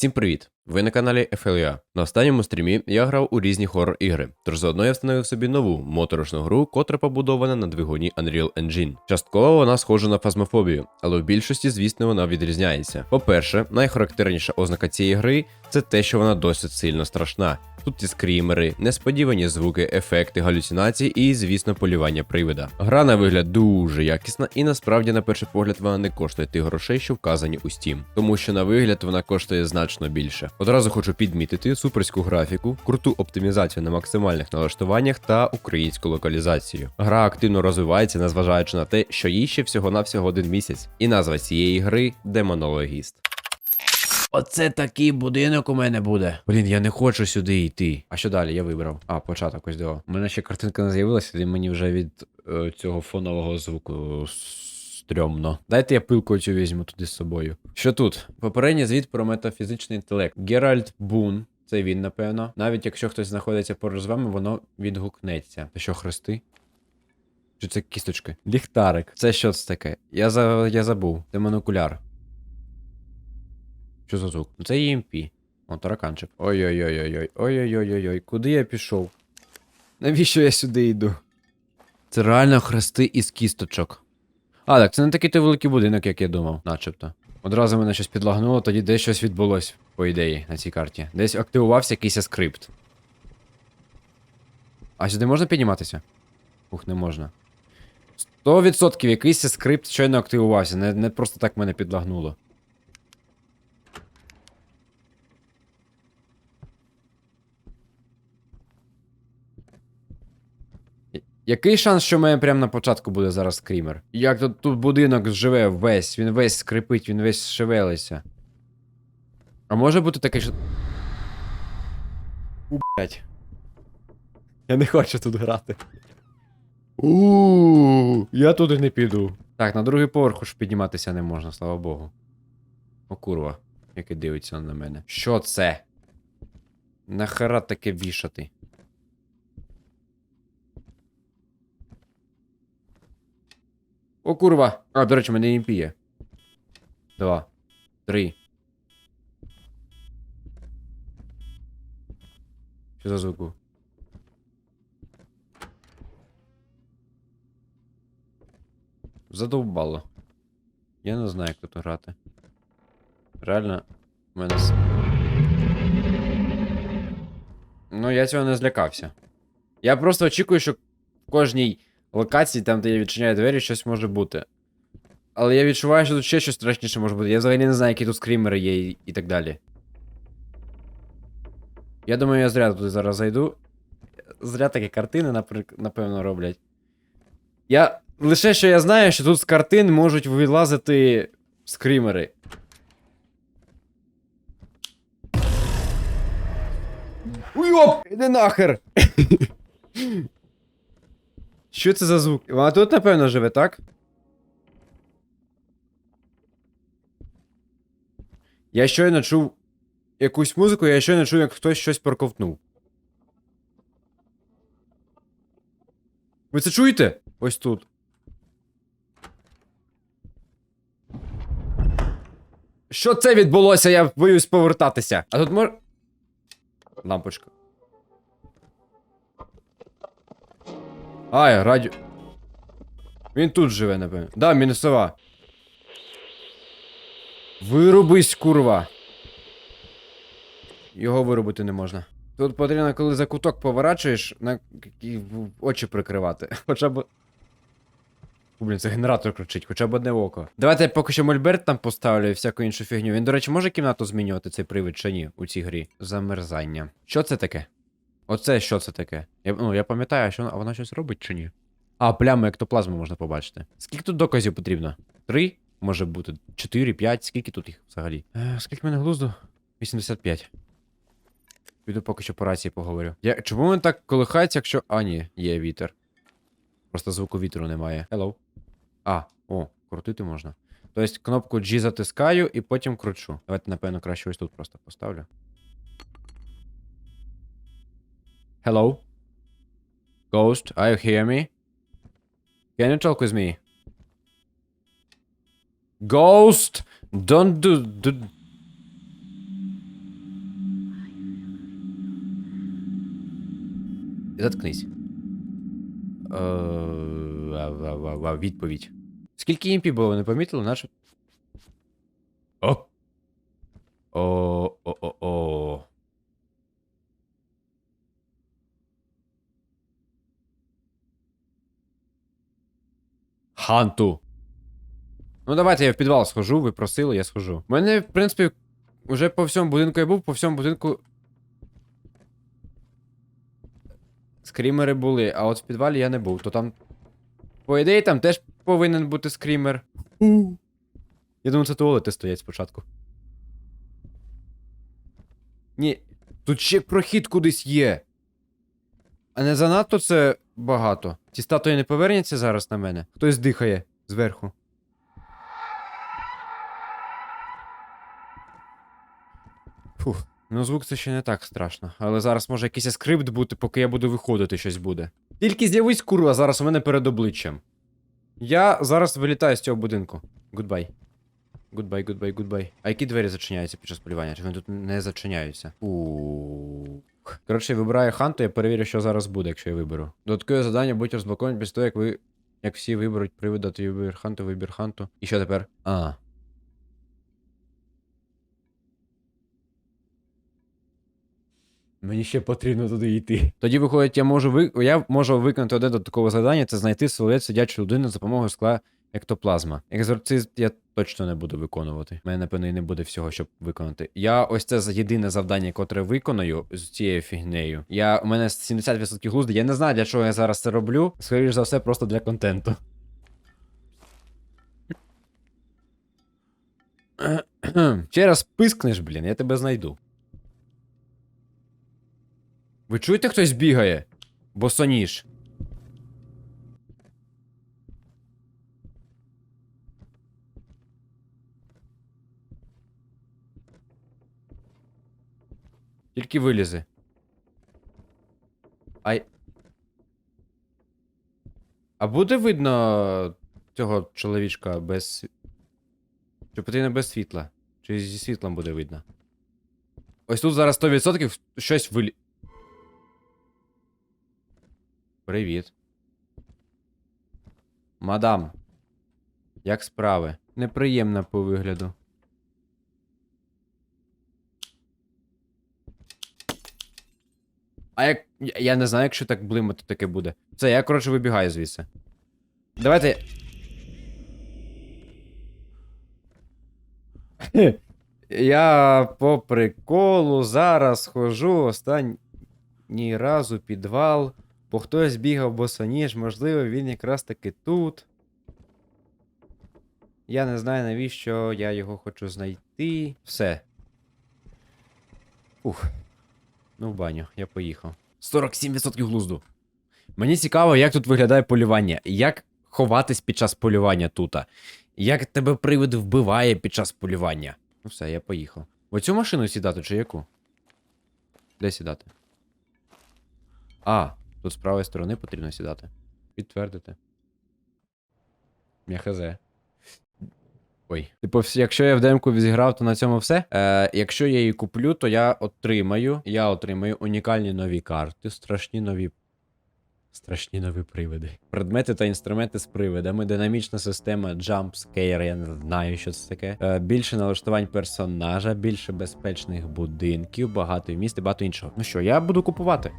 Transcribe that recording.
Всім привіт! Ви на каналі FLUA. На останньому стрімі я грав у різні хоррор ігри, тож заодно я встановив собі нову моторошну гру, котра побудована на двигуні Unreal Engine. Частково вона схожа на фазмофобію, але в більшості, звісно, вона відрізняється. По-перше, найхарактерніша ознака цієї гри це те, що вона досить сильно страшна. Тут і скрімери, несподівані звуки, ефекти, галюцинації і, звісно, полювання привида. Гра на вигляд дуже якісна, і насправді, на перший погляд, вона не коштує тих грошей, що вказані у Steam. Тому що на вигляд вона коштує значно більше. Одразу хочу підмітити суперську графіку, круту оптимізацію на максимальних налаштуваннях та українську локалізацію. Гра активно розвивається, незважаючи на те, що їй ще всього-навсього один місяць. І назва цієї гри Демонологіст. Оце такий будинок у мене буде. Блін, я не хочу сюди йти. А що далі? Я вибрав. А, початок ось диво. У мене ще картинка не з'явилася, і мені вже від е, цього фонового звуку стрьомно. Дайте я пилку цю візьму туди з собою. Що тут? Попередній звіт про метафізичний інтелект. Геральт Бун. Це він, напевно. Навіть якщо хтось знаходиться поруч з вами, воно відгукнеться. Це що, хрести? Чи це кісточки? Ліхтарик. Це що це таке? Я, за... я забув. Це монокуляр. Що за звук? Ну, Це EMP. О, тараканчик. Ой-ой-ой-ой-ой. Ой-ой-ой-ой-ой. Куди я пішов? Навіщо я сюди йду? Це реально хрести із кісточок. А, так, це не такий той великий будинок, як я думав, начебто. Одразу мене щось підлагнуло, тоді десь щось відбулось, по ідеї, на цій карті. Десь активувався якийсь скрипт. А сюди можна підніматися? Ух, не можна. 100% якийсь скрипт щойно активувався, не, не просто так мене підлагнуло. Який шанс, що в мене прямо на початку буде зараз скрімер? Як тут, тут будинок живе весь, він весь скрипить, він весь шевелиться. А може бути таке, що. У, блядь. Я не хочу тут грати. У, я туди не піду. Так, на другий поверх уж підніматися не можна, слава Богу. О, курва, яке дивиться на мене. Що це? Нахера таке вішати? О, курва! А, до речі, в мене імп є. Два. Три. Що за звук був? Задовбало. Я не знаю, як тут грати. Реально, в мене. Ну, я цього не злякався. Я просто очікую, що в кожній локації, там, де я відчиняю двері, щось може бути. Але я відчуваю, що тут ще щось страшніше може бути. Я взагалі не знаю, які тут скрімери є і, і так далі. Я думаю, я зря туди зараз зайду. Зря такі картини, напевно, роблять. Я. Лише що я знаю, що тут з картин можуть вилазити скрімери. Уйоп! Іди нахер! Що це за звук? Вона тут, напевно, живе, так? Я щойно чув якусь музику, я щойно чув, як хтось щось проковтнув. Ви це чуєте? Ось тут. Що це відбулося? Я боюсь повертатися. А тут мож. Лампочка. Ай, радіо. Він тут живе, напевно. Да, мінусова. Вирубись, курва. Його вирубити не можна. Тут потрібно, коли за куток поворачуєш, на очі прикривати. Хоча б. Блін, це генератор кричить, хоча б одне око. Давайте я поки що мольберт там поставлю і всяку іншу фігню. Він, до речі, може кімнату змінювати цей привид чи ні у цій грі? Замерзання. Що це таке? Оце що це таке? Я, ну, я пам'ятаю, що вона, а щось робить чи ні? А, плями ектоплазму можна побачити. Скільки тут доказів потрібно? Три? Може бути. Чотири, п'ять, скільки тут їх взагалі? Е, скільки мене глузду? 85. Піду поки що по рації поговорю. Я... Чому він так колихається, якщо. А, ні, є вітер. Просто звуку вітру немає. Hello. А, о, крутити можна. Тобто кнопку G затискаю і потім кручу. Давайте, напевно, краще ось тут просто поставлю. Hello? Ghost, are you hear me? Can you talk with me? Ghost! Don't do... do Заткнись. Э, Відповідь. Скільки імпі було, не помітили? Наш... О! О! Ханту. Ну, давайте я в підвал схожу, ви просили, я схожу. У мене, в принципі, уже по всьому будинку я був, по всьому будинку. Скрімери були, а от в підвалі я не був, то там. По ідеї, там теж повинен бути скрімер. Я думаю, це туалети стоять спочатку. Ні, тут ще прохід кудись є. А не занадто це багато. Ці статуї не повернуться зараз на мене. Хтось дихає зверху. Фух. Ну, звук це ще не так страшно. Але зараз може якийсь скрипт бути, поки я буду виходити, щось буде. Тільки з'явись курва зараз у мене перед обличчям. Я зараз вилітаю з цього будинку. Гудбай. Гудбай, гудбай, гудбай. А які двері зачиняються під час полювання? Чи вони тут не зачиняються? Ух. Коротше, вибираю ханту, я перевірю, що зараз буде, якщо я виберу. Додаткове завдання будуть розблоковані після того, як ви. Як всі виберуть привода, то вибір ханту, вибір ханту. І що тепер? А. Мені ще потрібно туди йти. Тоді виходить, я можу ви... я можу виконати одне додаткове завдання це знайти силует сидячої людини за допомогою скла ектоплазма. Екзорцист я точно не буду виконувати. У мене, напевно, і не буде всього, щоб виконати. Я ось це єдине завдання, котре виконую з цією фігнею. Я у мене 70% глузду. Я не знаю, для чого я зараз це роблю. Скоріше за все, просто для контенту. Ще раз пискнеш, блін, я тебе знайду. Ви чуєте, хтось бігає? Босоніж. Тільки вилізи. Ай. А буде видно цього чоловічка без. Чи потрібно без світла? Чи зі світлом буде видно? Ось тут зараз 100% щось вилі. Привіт. Мадам. Як справи? Неприємна по вигляду. А як. Я- не знаю, якщо так блимати таке буде. Це, я, коротше, вибігаю звідси. Давайте. Я по приколу зараз хожу останній раз у підвал, бо хтось бігав босоніж, можливо, він якраз таки тут. Я не знаю, навіщо я його хочу знайти. Все. Ух. Ну, в баню, я поїхав. 47% глузду. Мені цікаво, як тут виглядає полювання. Як ховатись під час полювання тут. Як тебе привид вбиває під час полювання. Ну все, я поїхав. В оцю машину сідати чи яку? Де сідати? А, тут з правої сторони потрібно сідати. Підтвердити. Я хз. Ой. Типу, якщо я в демку зіграв, то на цьому все. Е, якщо я її куплю, то я отримаю. Я отримаю унікальні нові карти, страшні нові. Страшні нові привиди. Предмети та інструменти з привидами, динамічна система Jump Scare, я не знаю, що це таке. Е, більше налаштувань персонажа, більше безпечних будинків, багато міст і багато іншого. Ну що, я буду купувати.